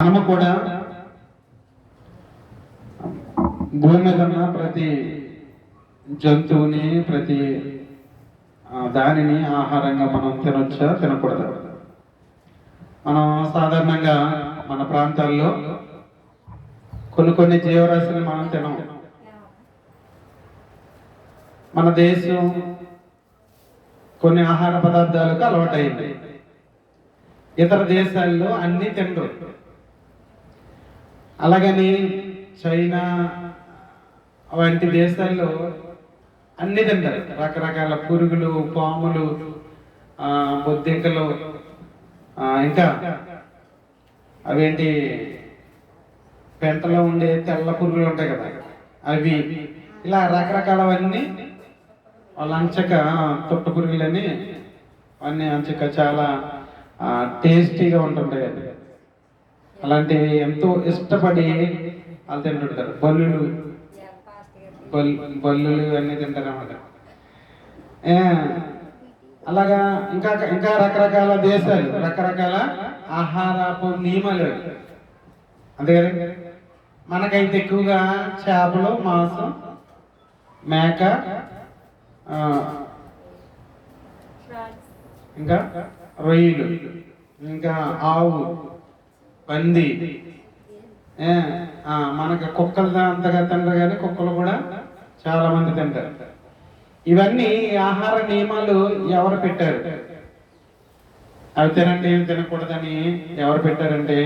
మనము కూడా భూమి మీద ఉన్న ప్రతి జంతువుని ప్రతి దానిని ఆహారంగా మనం తినొచ్చా తినకూడదు? మనం సాధారణంగా మన ప్రాంతాల్లో కొన్ని కొన్ని జీవరాశులు మనం తినం మన దేశం కొన్ని ఆహార పదార్థాలకు అలవాటైంది. ఇతర దేశాల్లో అన్నీ తినరు. అలాగని చైనా వంటి దేశాల్లో అన్ని తింటారు రకరకాల పురుగులు పాములు బొద్దింకలు ఇంకా అవేంటి పెంటలో ఉండే తెల్ల పురుగులు ఉంటాయి కదా అవి ఇలా రకరకాలవన్నీ వాళ్ళు అంచక తొట్ట పురుగులని అన్నీ అంచక చాలా టేస్టీగా ఉంటుంటాయి అండి అలాంటివి ఎంతో ఇష్టపడి వాళ్ళు తింటుంటారు. బల్లులు. బల్ బల్లులు అన్నీ తింటారు అన్నమాట అలాగా ఇంకా ఇంకా రకరకాల దేశాలు రకరకాల ఆహారపు నియమాలు. అంతే కదా మనకైతే ఎక్కువగా చేపలు మాంసం మేక ఇంకా రొయ్యలు ఇంకా ఆవు పంది. మనకి కుక్కలు అంతగా తినరు కానీ కుక్కలు కూడా చాలా మంది తింటారు. ఇవన్నీ ఆహార నియమాలు ఎవరు పెట్టారు? అవి తినండి ఏమి తినకూడదని ఎవరు పెట్టారంటే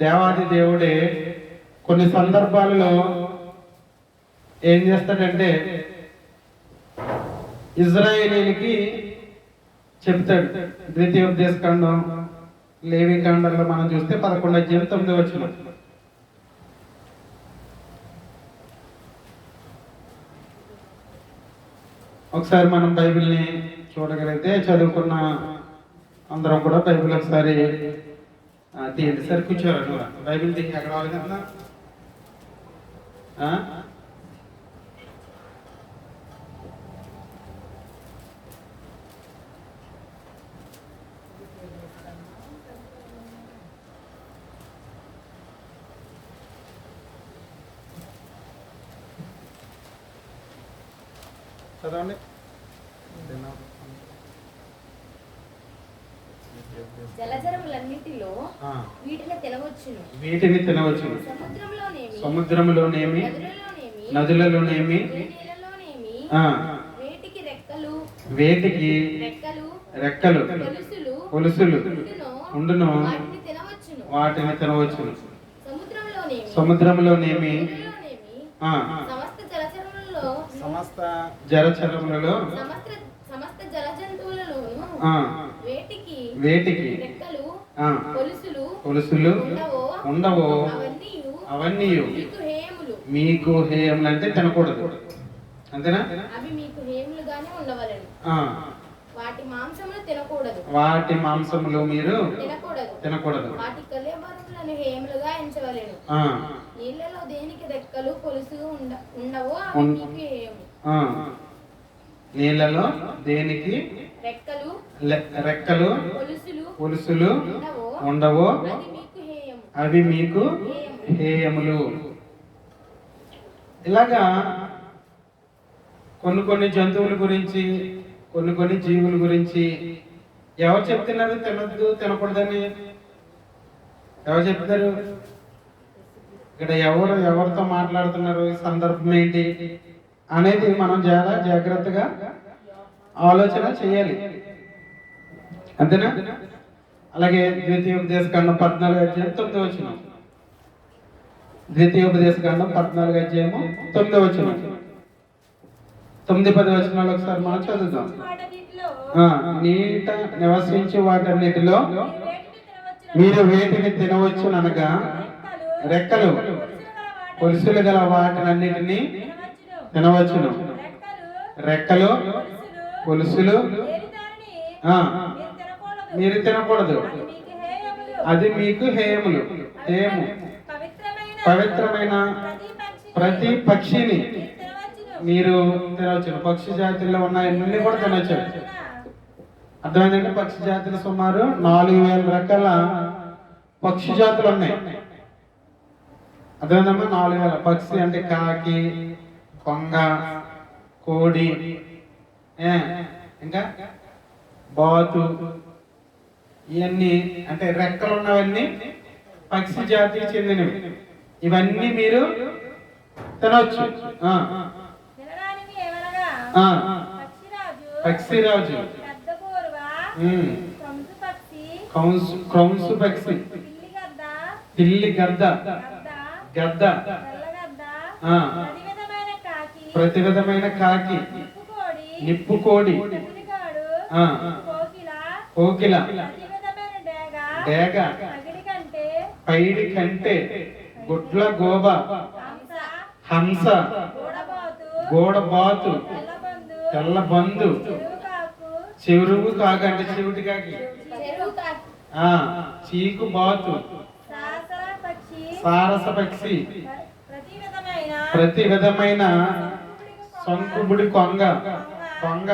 దేవాది దేవుడే కొన్ని సందర్భాలలో ఏం చేస్తాడంటే ఇజ్రాయేలీలకి చెప్తాడు. ద్వితీయోపదేశ కాండం లేవి కాండంలో మనం చూస్తే పదకొండు అధ్యాయం తొమ్మిది వచ్చిన ఒకసారి మనం బైబిల్ని చూడగలిగితే చదువుకున్న అందరం కూడా బైబిల్ ఒకసారి తీయండి. సరే కూర్చోరు బైబిల్ తీసి ఎక్కడ జలచరములన్నిటిలో వీటిని తినవచ్చును. వీటిని తినవచ్చు సముద్రంలోనేమి నదులలోనేమి ఆ, వేటికి రెక్కలు వేటికి రెక్కలు రెక్కలు ఉండునో వాటిని తినవచ్చును. తినవచ్చు సముద్రంలోనేమి సముద్రములోనేమి నదులలోనేమి ఆ, సమస్త జలచరములలో సమస్త సమస్త జలజంతువులలోను ఆ, వేటికి వేటికి రెక్కలు గొలుసులు పులుసులు ఉండవో ఉండవో అవన్నీ మీకు హేయములు. అంటే తినకూడదు. అంతేనా? అవి మీకు హేయములుగానే ఉండవలను. ఆ, వాటి మాంసములు తినకూడదు. వాటి మాంసములు మీరు తినకూడదు. తినకూడదు. వాటి కలేబరులను హేయములుగా ఎంచవలెను. ఆ, నీళ్ళలో దేనికి రెక్కలు పొలుసు ఉండ ఉండవో అవి మీకు హేయము. ఆ. నీళ్ళలో దేనికి? రెక్కలు. పొలుసులు ఉండవో? అవి మీకు హేయములు. ఇలాగా కొన్ని కొన్ని జంతువుల గురించి కొన్ని కొన్ని జీవుల గురించి ఎవరు చెప్తున్నారు? తినద్దు తినకూడదని. ఎవరు చెప్తారు? ఇక్కడ ఎవరు ఎవరితో మాట్లాడుతున్నారు? ఈ సందర్భం ఏంటి? అనేది మనం చాలా జాగ్రత్తగా ఆలోచన చేయాలి. అంతేనా? అలాగే ద్వితీయోపదేశ పద్నాలుగు అధ్యాయం తొమ్మిది వచ్చిన ద్వితీయోపదేశ పద్నాలుగు అధ్యాయము తొమ్మిది వచ్చిన తొమ్మిది పది వచనాలు ఒకసారి మనం చదువుదాం. నీట నివసించే వాటన్నిటిలో మీరు వేటిని తినవచ్చు అనగా రెక్కలు పులుసులు పొలుసులు గల వాటినన్నిటినీ తినవచ్చును రెక్కలు పులుసులు మీరు తినకూడదు. అది మీకు హేయములు. హేము హేయము. పవిత్రమైన ప్రతి పక్షిని మీరు తినవచ్చు పక్షి జాతుల్లో ఉన్న ఎన్ని కూడా తినవచ్చు అర్థమైందంటే పక్షి జాతులు సుమారు నాలుగు వేల రకాల పక్షి జాతులు ఉన్నాయి. అర్థమైందమ్మా? నాలుగు వేల. పక్షి అంటే కాకి కొంగ కోడి ఇంకా బాతు ఇవన్నీ అంటే రెక్కలు ఉన్నవన్నీ పక్షి జాతికి చెందినవి. ఇవన్నీ మీరు తినవచ్చు పక్షిరాజు క్రౌన్స్ పక్షి పిల్లి గద్ద గద్ద తెల్లగద్ద ఆ, ప్రతి విధమైన కాకి. నిప్పుకోడి. కోకిల. డేగ. పైడి కంటే గుడ్ల గోబ. హంస. గూడబాతు. తెల్లబందు. చెరువుకాకు. చెరువు కాకి అంటే చెవిటి కాకి. చీకు బాతు. సారస పక్షి. ప్ర- ప్రతి విధమైన ప్రతి కొంగ. కొంగ.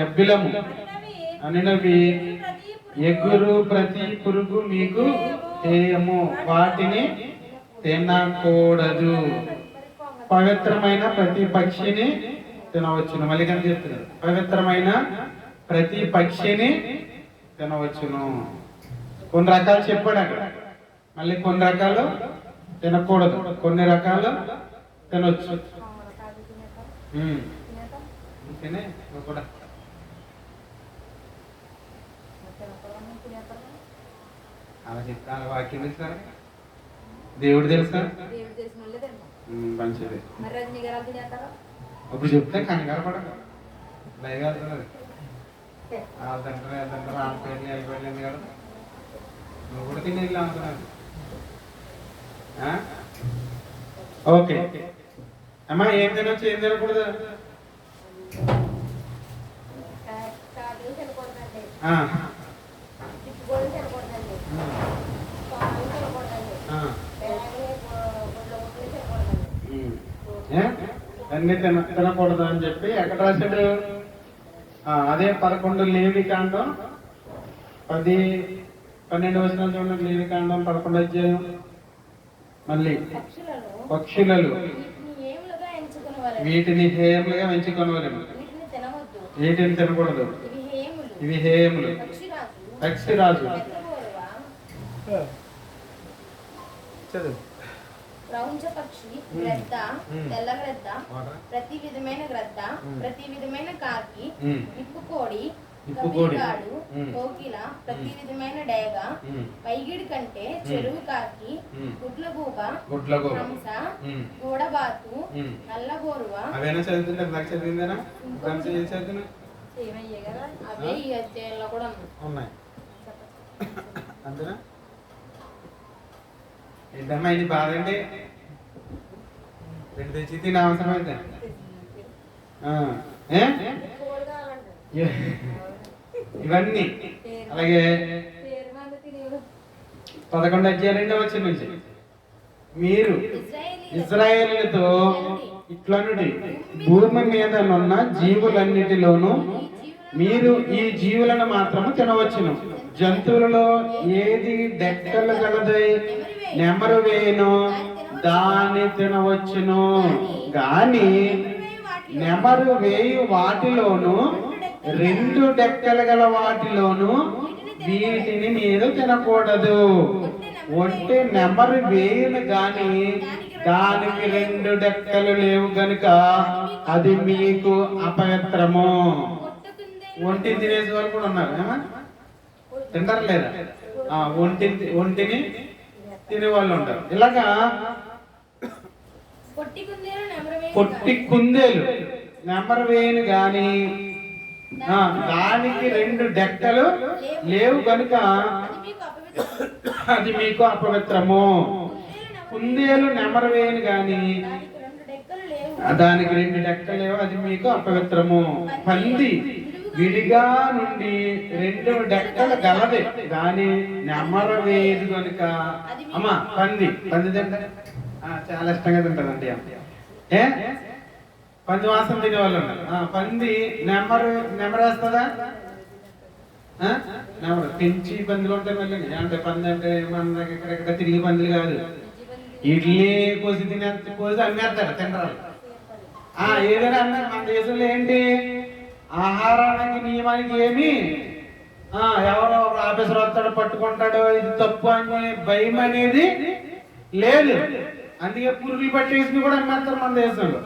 గబ్బిలము, అనినవి ఎగురు ప్రతి పురుగు మీకు చేయము వాటిని తినకూడదు. పవిత్రమైన ప్రతి పక్షిని తినవచ్చును. మళ్ళీ కానీ చెప్తున్నారు పవిత్రమైన ప్రతి పక్షిని తినవచ్చును. కొన్ని రకాలు చెప్పాడు అక్కడ. మళ్ళీ కొన్ని రకాలు తినకూడదు. కొన్ని రకాలు తినొచ్చు. తినే నువ్వు కూడా. అలా చెప్తా అలా వాక్యం తెలుసా దేవుడు తెలుసా వాళ్ళే మంచిది. మరి రజనీ గారు అది తింటారా అప్పుడు చెప్తే కంగారు పడక లైవ్ వెళ్తున్నది వాళ్ళంటారు వెళ్తుంటారు వాళ్ళ పేర్లు వెళ్ళిపోయింది కదా నువ్వు కూడా తిని వెళ్ళి అనుకున్నాను? ఓకే. అమ్మా ఏం తినొచ్చు? ఏం తినకూడదు? అన్ని తిన తినకూడదు అని చెప్పి ఎక్కడ రాశాడు అదే పదకొండు లేవి కాండం. పది పన్నెండు వచ్చిన చూడండి. లేవి కాండం పదకొండు అధ్యాయం. మళ్ళీ. పక్షులలో. వీటిని హేయములుగా పెంచుకొనవలెను వీటిని తినకూడదు. ఇవి హేములు. పక్షిరాజు చదువు. పక్షి గ్రద్ద. తెల్ల గ్రద్ద ప్రతి విధమైన గ్రద్ద. ప్రతి విధమైన కాకి. నిప్పుకోడి మ్మ్. కోకిల ప్రతి. విధమైన డేగ. పైగిడి కంటే చెరువు కాకి మ్మ్. గుడ్ల గూబ గుడ్ల గోబ. హంస. గూడబాతు మ్మ్. నల్ల గోరువ. అవేనా చదువుతుంటే నాకు చదివిందేనా? ఫ్రెండ్స్ ఏం చదువుతున్నా ఏమయ్యే కదా? అవే ఈ అధ్యాయంలో కూడా ఉన్నాయి. ఉన్నాయి. అంతేనా? ఏంటమ్మా ఇది బాధ అండి? రెండు తెచ్చి తిన అవసరం అయితే. ఇవన్నీ. అలాగే పదకొండు అధ్యాయ వచ్చిన నుంచి. మీరు ఇశ్రాయేలీయులకు ఇజ్రాయేలుతో ఇట్లనుడి భూమి మీద ఉన్న జీవులన్నిటిలోనూ మీరు ఈ జీవులను మాత్రము తినవచ్చును. జంతువులలో ఏది డెక్కలు కలదు నెమరు వేయను దాన్ని తినవచ్చును. కానీ నెమరు వేయు వాటిలోనూ రెండు డెక్కలు గల వాటిలోను వీటిని మీరు తినకూడదు. ఒంటి నెమరు వేయును గాని దానికి రెండు డెక్కలు లేవు గనుక అది మీకు అపవిత్రము. ఒంటిని తినేసే వాళ్ళు కూడా ఉన్నారు? తింటారు లేదా? ఒంటి ఒంటిని తినే వాళ్ళు ఉంటారు. ఇలాగా పొట్టి కుందేలు నెంబర్ వేయను గాని దానికి రెండు డెక్కలు లేవు కనుక అది మీకు అపవిత్రము. కుందేలు నెమరవేయను గాని దానికి రెండు డెక్కలేవు అది మీకు అపవిత్రము. పంది విడిగా నుండి రెండు డెక్కలు గలదే దాని నెమరవేయదు కనుక. అమ్మా పంది పంది తింటే. చాలా ఇష్టంగా తింటదండి ఏ? పంది వాసన తినే వాళ్ళు ఉన్నారు. ఆ, పంది నెమరు నెమరేస్తుందా ఆ? నెంబర్ పెంచి పందులు ఉంటాయి మళ్ళీ అంటే పంది అంటే మన దగ్గర ఇక్కడ ఇక్కడ తిరిగి పందులు కాదు. ఇడ్లీ కోసి తినే కోసి అమ్మేస్తారు తినరాలు ఆ ఏదైనా అన్నారు మన దేశంలో ఏంటి? ఆహారానికి నియమానికి ఏమి? ఆ ఎవరో ఆఫీసర్ వస్తాడు పట్టుకుంటాడు ఇది తప్పు అని భయం అనేది లేదు. అందుకే పురుగులు పట్టేసి కూడా అమ్మేస్తారు మన దేశంలో.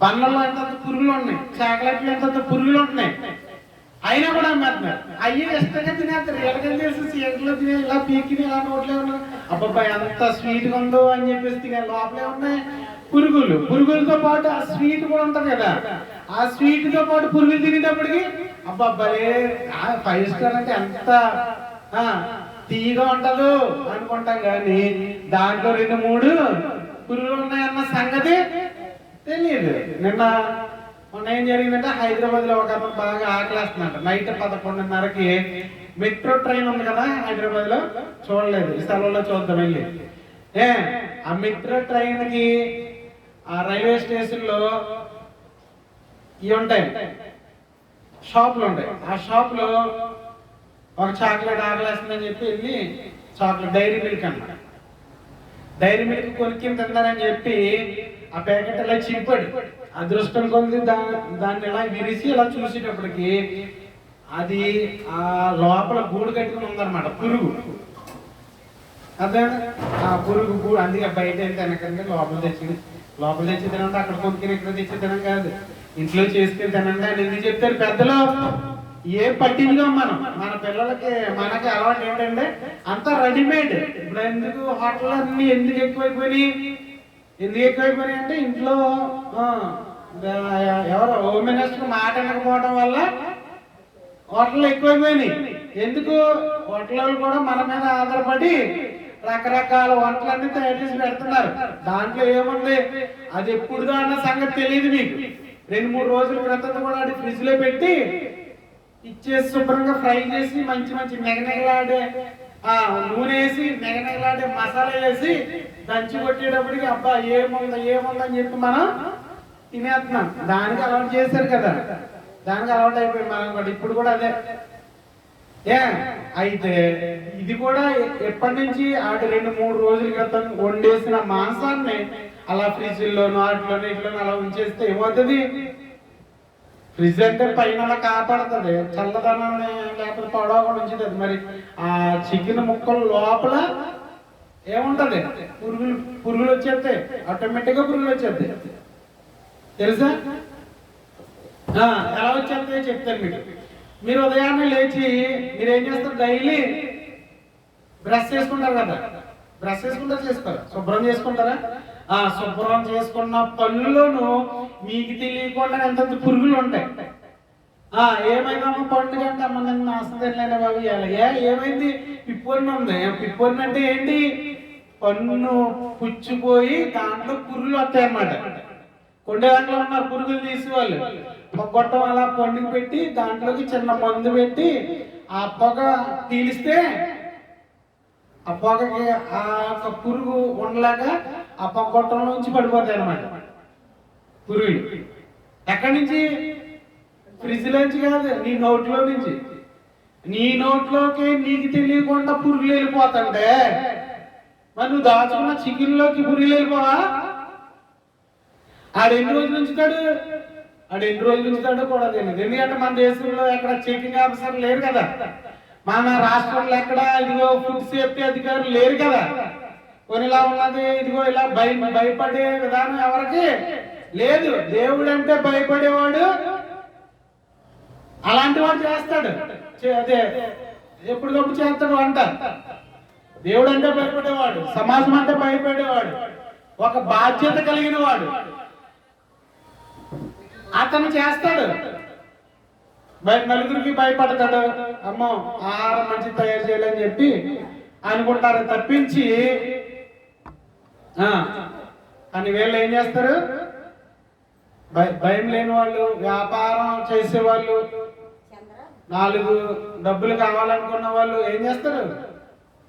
బండ్లలో ఎంత పురుగులు ఉన్నాయి? చాక్లెట్లు ఎంత పురుగులు ఉంటున్నాయి? అయినా కూడా అమ్మేస్తున్నారు. అయ్యి ఇష్టంగా తినేస్తారు. ఎడగలు చేసి సీట్లు తినే ఇలా పీకిని ఇలా నోట్లే ఉన్నాయి అబ్బాయి ఎంత స్వీట్గా ఉందో అని చెప్పేసి లోపలే ఉన్నాయి పురుగులు. పురుగులతో పాటు ఆ స్వీట్ కూడా ఉంటుంది కదా. ఆ స్వీట్తో పాటు పురుగులు తినేటప్పటికి అబ్బాబ్బలే ఫైవ్ స్టార్ అంటే ఎంత? ఆ, తీయగా ఉంటదు అనుకుంటాం కానీ దాంట్లో రెండు మూడు పురుగులు ఉన్నాయన్న సంగతి తెలియదు నిన్న మొన్న ఏం జరిగిందంటే హైదరాబాద్లో ఒక అతను బాగా ఆకలేస్తున్నాడు నైట్ పదకొండున్నరకి మెట్రో ట్రైన్ ఉంది కదా హైదరాబాద్లో చూడలేదు. ఈ స్థలంలో చూద్దాం వెళ్ళి. ఏ ఆ మెట్రో ట్రైన్కి ఆ రైల్వే స్టేషన్లో ఇవి ఉంటాయి. షాపులు ఉంటాయి. ఆ షాప్లో ఒక చాక్లెట్ ఆకలేస్తుందని చెప్పి వెళ్ళి చాక్లెట్ డైరీ మిల్క్ అన్నమాట డైరీ మిల్క్ కొనుక్కి తింటారని చెప్పి ఆ ప్యాకెట్ ఇలా చింపాడు అదృష్టం కొంది దా దాన్ని ఇలా విరిసి ఇలా చూసేటప్పటికి అది ఆ లోపల గూడు కట్టుకుని ఉందన్నమాట పురుగు. అదే ఆ పురుగు గూడు అందుకే బయట ఏం తినకండి లోపల తెచ్చి లోపల తెచ్చి తినండి అక్కడ కొనుక్కుని ఇక్కడ తెచ్చి తినం కాదు. ఇంట్లో చేసుకుని తినండి అని ఎందుకు చెప్తారు పెద్దలు? ఏ పట్టిందో మనం. మన పిల్లలకి మనకి అలవాటు ఏంటంటే అంతా రెడీమేడ్ ఇప్పుడు ఎందుకు హోటల్ అన్ని ఎందుకు ఎక్కువైపోయినాయి? ఎందుకు ఎక్కువైపోయినాయి అంటే ఇంట్లో ఎవరు హోమ్ మినిస్టర్ మాట వినకపోవడం వల్ల హోటల్ ఎక్కువైపోయినాయి. ఎందుకు? హోటల్ కూడా మన మీద ఆధారపడి రకరకాల వంటలన్నీ తయారు చేసి పెడుతున్నారు. దాంట్లో ఏముంది? అది ఎప్పుడుదో అన్న సంగతి తెలియదు మీకు. రెండు మూడు రోజుల క్రితం కూడా అది ఫ్రిడ్జ్లో పెట్టి ఇచ్చేసి శుభ్రంగా ఫ్రై చేసి మంచి మంచి నెగనెగలాడే ఆ నూనె వేసి నెగనెగలాడే మసాలా వేసి దంచి కొట్టేటప్పటికి అబ్బా ఏముందా ఏముందా అని చెప్పి మనం తినేస్తున్నాం. దానికి అలవాటు చేశారు కదా. దానికి అలవాటు అయిపోయింది మనం కూడా. ఇప్పుడు కూడా అదే. ఏ? అయితే ఇది కూడా ఎప్పటి నుంచి ఆటి రెండు మూడు రోజుల క్రితం వండేసిన మాంసాన్ని అలా ఫ్రిడ్జ్ లోను వాటిలోను అలా ఉంచేస్తే ఏమవుతుంది? ఫ్రిడ్జ్ పైన అలా కాపాడుతుంది చల్లదనాన్ని లేకపోతే పొడవ కూడా ఉంచుతుంది మరి ఆ చికెన్ ముక్కలు లోపల ఏముంటది? పురుగులు పురుగులు వచ్చేస్తాయి. ఆటోమేటిక్గా పురుగులు వచ్చేస్తాయి. తెలుసా? ఎలా వచ్చేస్తాయో చెప్తాను మీకు. మీరు ఉదయాన్నే లేచి మీరు ఏం చేస్తారు? డైలీ బ్రష్ చేసుకుంటారు కదా. బ్రష్ చేసుకుంటారు చేసుకోరా. శుభ్రం చేసుకుంటారా? ఆ శుభ్రం చేసుకున్న పళ్ళులోనూ మీకు తెలియకుండా ఎంత పురుగులు ఉంటాయి? ఆ ఏమైందమ్మా? పండుగ అంటే అమ్మ నన్ను నాశనం బాబు ఏ ఏమైంది? పిప్పొన్ను ఉంది? పిప్పొన్ను అంటే ఏంటి? పన్ను పుచ్చిపోయి దాంట్లో పురుగులు వస్తాయి అన్నమాట కొండే దాంట్లో ఉన్న పురుగులు తీసేవాళ్ళు. గొట్టం అలా పండుగ పెట్టి దాంట్లోకి చిన్న మందు పెట్టి ఆ పొగ తీలిస్తే ఆ పొగకి ఆ యొక్క పురుగు ఉండలాగా ఆ పొగ నుంచి పడిపోతాయి అనమాట పురుగులు. ఎక్కడి నుంచి? ఫ్రిడ్జ్ నుంచి కాదు నీ నోట్లో నుంచి. నీ నోట్లోకి నీకు తెలియకుండా పురుగులు వెళ్ళిపోతుంటే మరి నువ్వు దాచుకున్న చికెన్లోకి పురుగులు వెళ్ళిపోవా? ఆడు ఎన్ని రోజులు ఉంచుతాడు? ఆడు ఎన్ని రోజులు ఉంచుతాడో కూడా తెలియదు. ఎందుకంటే మన దేశంలో ఎక్కడ చెకింగ్ ఆఫీసర్ లేరు కదా. మన రాష్ట్రంలో ఎక్కడ ఇదిగో ఫుడ్ సేఫ్టీ అధికారులు లేరు కదా. కొన్ని ఇలా ఉన్నది ఇదిగో ఇలా భయ భయపడే విధానం ఎవరికి లేదు. దేవుడు అంటే భయపడేవాడు అలాంటి వాడు చేస్తాడు. చే- అదే ఎప్పటికప్పుడు చేస్తాడు అంట దేవుడు అంటే భయపడేవాడు సమాజం అంటే భయపడేవాడు ఒక బాధ్యత కలిగిన వాడు. అతను చేస్తాడు. బయట నలుగురికి భయపడతాడు. అమ్మో ఆహారం మంచి తయారు చేయాలని చెప్పి అనుకుంటారు తప్పించి ఆ, కానీ వీళ్ళు ఏం చేస్తారు? భయ- భయం లేని వాళ్ళు వ్యాపారం చేసే వాళ్ళు నాలుగు డబ్బులు కావాలనుకున్న వాళ్ళు ఏం చేస్తారు?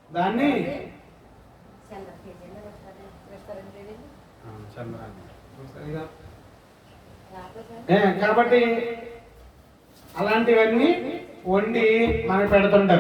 దాన్ని కాబట్టి అలాంటివన్నీ వండి మనకు పెడుతుంటారు.